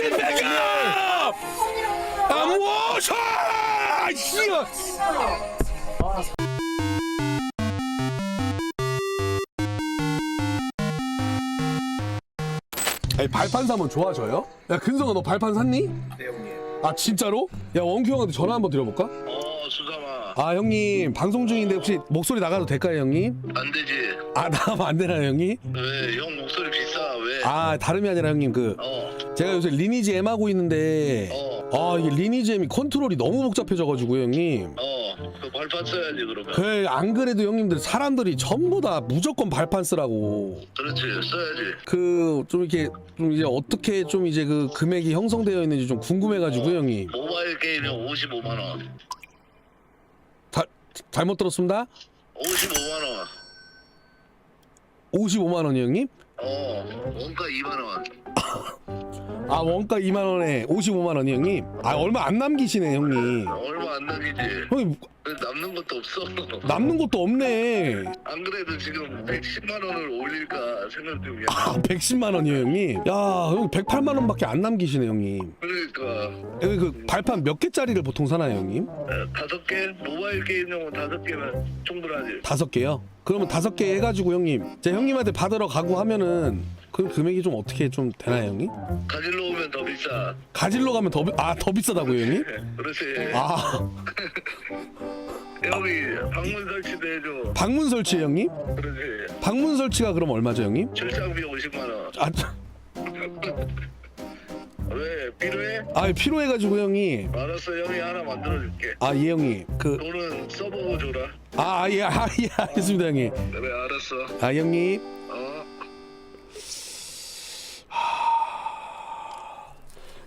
진백아! 아 무엇아! 씨발! 아니 발판 사면 좋아져요? 야 근성아 너 발판 샀니? 네 형님. 아 진짜로? 야 원규 형한테 전화 한번 드려볼까? 어 수담아 아 형님 방송 중인데 혹시 목소리 나가도 될까요 형님? 안 되지. 아 나가면 안 되나요 형님? 왜 형 목소리 비싸 왜? 아 다름이 아니라 형님 그 어 제가 요새 리니지 M 하고 있는데 어. 아 이게 리니지 M이 컨트롤이 너무 복잡해져가지고 형님 어, 그 발판 써야지 그러면. 그 안 그래도 형님들 사람들이 전부 다 무조건 발판 쓰라고 그렇지, 써야지. 그 좀 이렇게 좀 이제 어떻게 좀 이제 그 금액이 형성되어 있는지 좀 궁금해가지고 형님 모바일 게임이 55만 원. 자, 잘못 들었습니다 55만 원. 55만 원이 형님 어, 원가 2만 원. 아 원가 2만 원에 55만 원이 형님 아 얼마 안 남기시네 형님 얼마 안 남기지. 형님 왜 남는 것도 없어. 남는 것도 없네 안 그래도 지금 110만 원을 올릴까 생각 중이야. 아 110만 원이요 형님 야 형 108만 원밖에 안 남기시네 형님 그러니까 여기 그 발판 몇 개짜리를 보통 사나요 형님? 어, 다섯 개 모바일 게임용은 다섯 개면 충분하지. 다섯 개요? 그러면 다섯 개 해가지고 형님 제 형님한테 받으러 가고 하면은 그 금액이 좀 어떻게 좀 되나요 형님? 가질러 오면 더 비싸. 가질러 가면 더, 비- 아, 더 비싸다고요 형님? 그렇지. 아 여기 방문 설치도 해줘. 방문 설치 형님? 그러지. 방문 설치가 그럼 얼마죠 형님? 출장비 50만 원. 아, 필요해? 아 필요해가지고 형님 알았어 형이 하나 만들어줄게. 아 예 형님 돈은 써보고 줘라. 그아예 아 예 알겠습니다 형님 그래 알았어. 아 형님 어.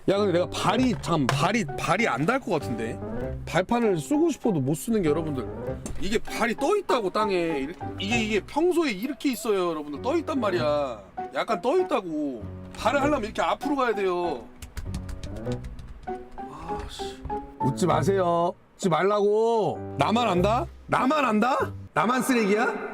야 근데 내가 발이 참 발이 발이 안 닿을 것 같은데? 발판을 쓰고 싶어도 못 쓰는 게 여러분들. 이게 발이 떠 있다고 땅에. 이렇게- 이게 이게 평소에 이렇게 있어요 여러분들. 떠 있단 말이야. 약간 떠 있다고. 발을 하려면 이렇게 앞으로 가야 돼요 웃지 마세요. 웃지 말라고. 나만 안다? 나만 안다? 나만 쓰레기야?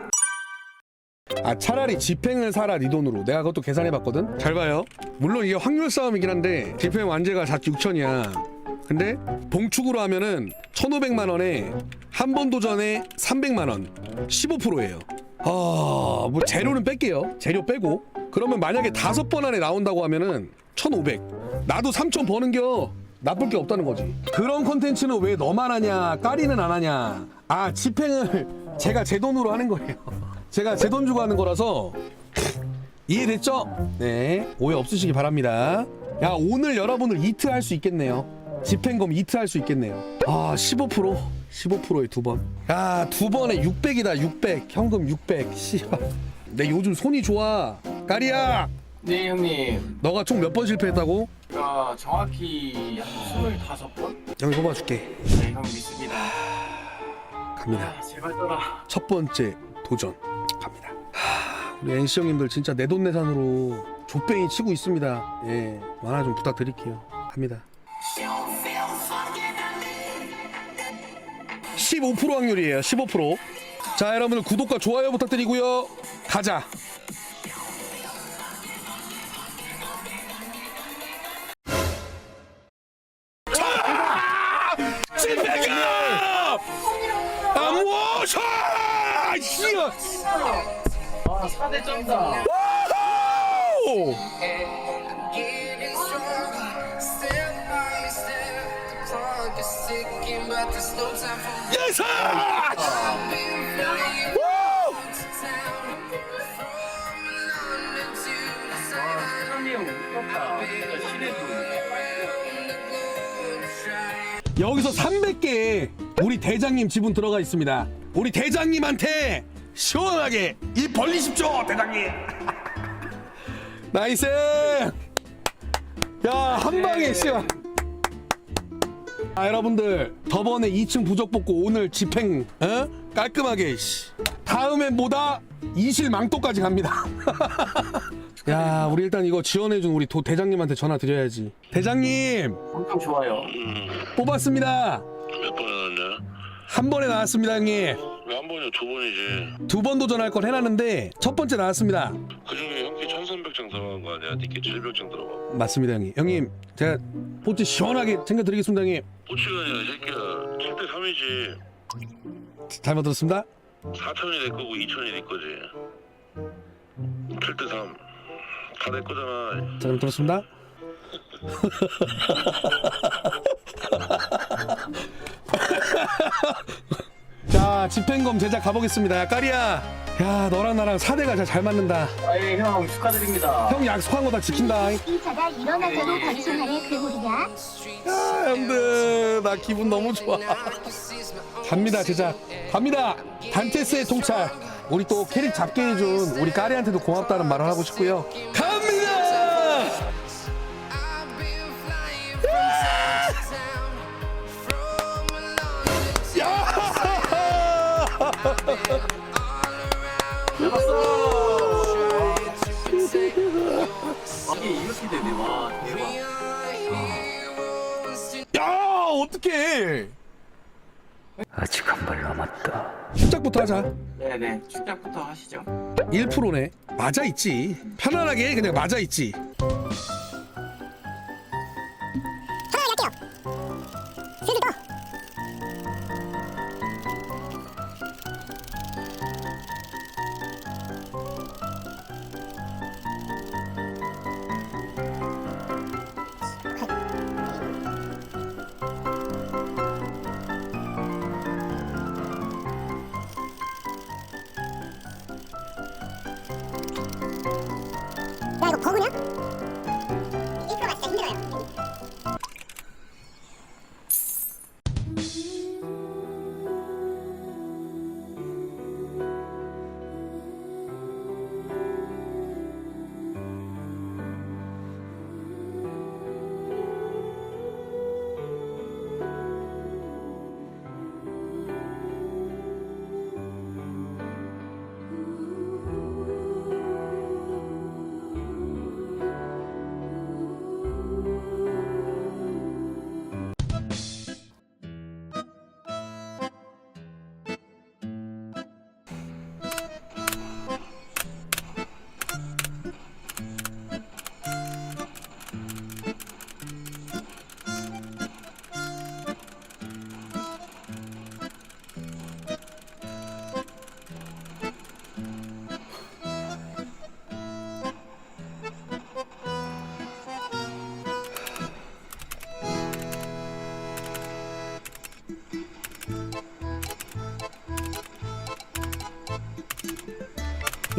아 차라리 집행을 사라 네 돈으로. 내가 그것도 계산해봤거든. 잘 봐요. 물론 이게 확률 싸움이긴 한데 집행 완제가 4 6천이야. 근데 봉축으로 하면은 1,500만 원에 한 번 도전에 300만 원. 15%예요. 아뭐 재료는 뺄게요. 재료 빼고. 그러면 만약에 다섯 번 안에 나온다고 하면은 1,500 나도 3천 버는겨. 나쁠 게 없다는 거지. 그런 콘텐츠는 왜 너만 하냐 까리는 안 하냐. 아 집행을 제가 제 돈으로 하는 거예요. 제가 제 돈 주고 하는 거라서. 이해됐죠? 네 오해 없으시기 바랍니다. 야 오늘 여러분을 이트 할 수 있겠네요. 집행검 이트 할 수 있겠네요. 아 15% 15%에 두번 야 두 번에 600이다 600 현금 600 씨발. 내 요즘 손이 좋아. 까리야! 네 형님. 너가 총 몇 번 실패했다고? 제가 정확히 한 25번? 형이 뽑아줄게 네 형 믿습니다 갑니다 아, 제발 떠라 첫 번째 도전 갑니다. 하, 우리 NC 형님들 진짜 내돈내산으로 족뱅이 치고 있습니다. 예, 만화 좀 부탁드릴게요. 갑니다. 15% 확률이에요. 15%. 자, 여러분들 구독과 좋아요 부탁드리고요. 가자. Around the globe, trying 여기서 300개 우리 대장님 지분 들어가 있습니다. 우리 대장님한테 시원하게 입 벌리십시오, 대장님. 나이스. 야, 한 방에 씨발. 아, 여러분들 저번에 2층 부적 뽑고 오늘 집행 어? 깔끔하게 씨. 다음엔 뭐다? 이실 망토까지 갑니다. 야, 우리 일단 이거 지원해준 우리 도 대장님한테 전화 드려야지. 대장님 엄청 좋아요 음. 뽑았습니다. 몇 번 나왔냐? 한 번에 나왔습니다, 형님. 왜 한 번이요 두 번이지 두 번 도전할 걸 해놨는데 첫 번째 나왔습니다. 그중에 형께 1300장 들어간 거 아니야 니께 700장 들어가 맞습니다 형님. 형님 제가 포트 시원하게 챙겨드리겠습니다 형님. 꼬치가 아니라 이 새끼야 7대 3이지 잘못 들었습니다. 4천이 내 거고 2천이 네 거지 7대 3다 내 거잖아 잘못 들었습니다. 자 집행검 제작 가보겠습니다. 야 까리야, 야 너랑 나랑 사대가 진짜 잘 맞는다. 아예 형 축하드립니다. 형 약속한 거 다 지킨다. 이 자가 일어나서도 방심하는 그 무리가 야 형들 나 기분 너무 좋아. 갑니다 제작 갑니다 단체스의 통찰 우리 또 캐릭 잡게 해준 우리 까리한테도 고맙다는 말을 하고 싶고요 갑 이게 이렇게 되네. 와 대박. 야 어떡해 아직 한 발 남았다. 시작부터 하자 네네 출작부터 하시죠. 1%네 맞아 있지 편안하게 그냥 맞아 있지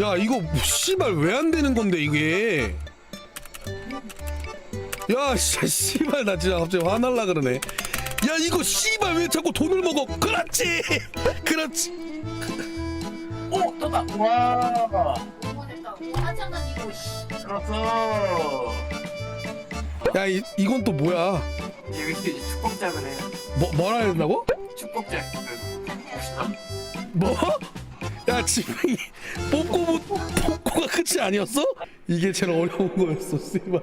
야 이거 씨발 왜 안 되는 건데 이게 야 씨, 씨발 나 진짜 갑자기 화날라 그러네 야 이거 씨발 왜 자꾸 돈을 먹어 그렇지 그렇지 오 떴다. 와. 그렇어. 야 이, 이건 또 뭐야 여기 축복작을 해요. 뭐, 뭐라 해야 된다고? 축복작. 봅시다. 뭐? 야 뽑고 못 뽑고가 끝이 아니었어? 이게 제일 어려운 거였어 씨발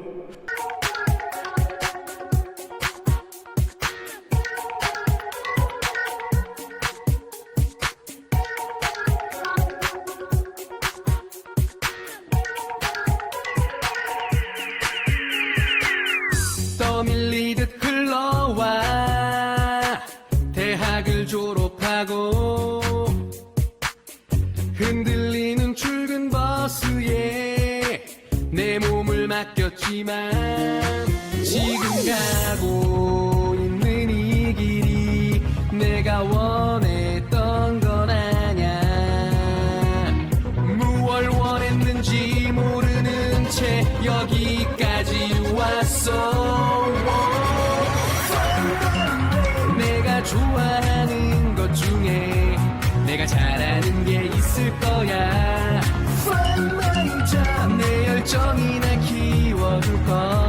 떠밀리듯 흘러와 대학을 졸업하고 맡겼지만 지금 가고 있는 이 길이 내가 원했던 건 아냐 무얼 원했는지 모르는 채 여기까지 왔어. 내가 좋아하는 것 중에 내가 잘하는 게 있을 거야. 내 열정이 나 키 워줄 거야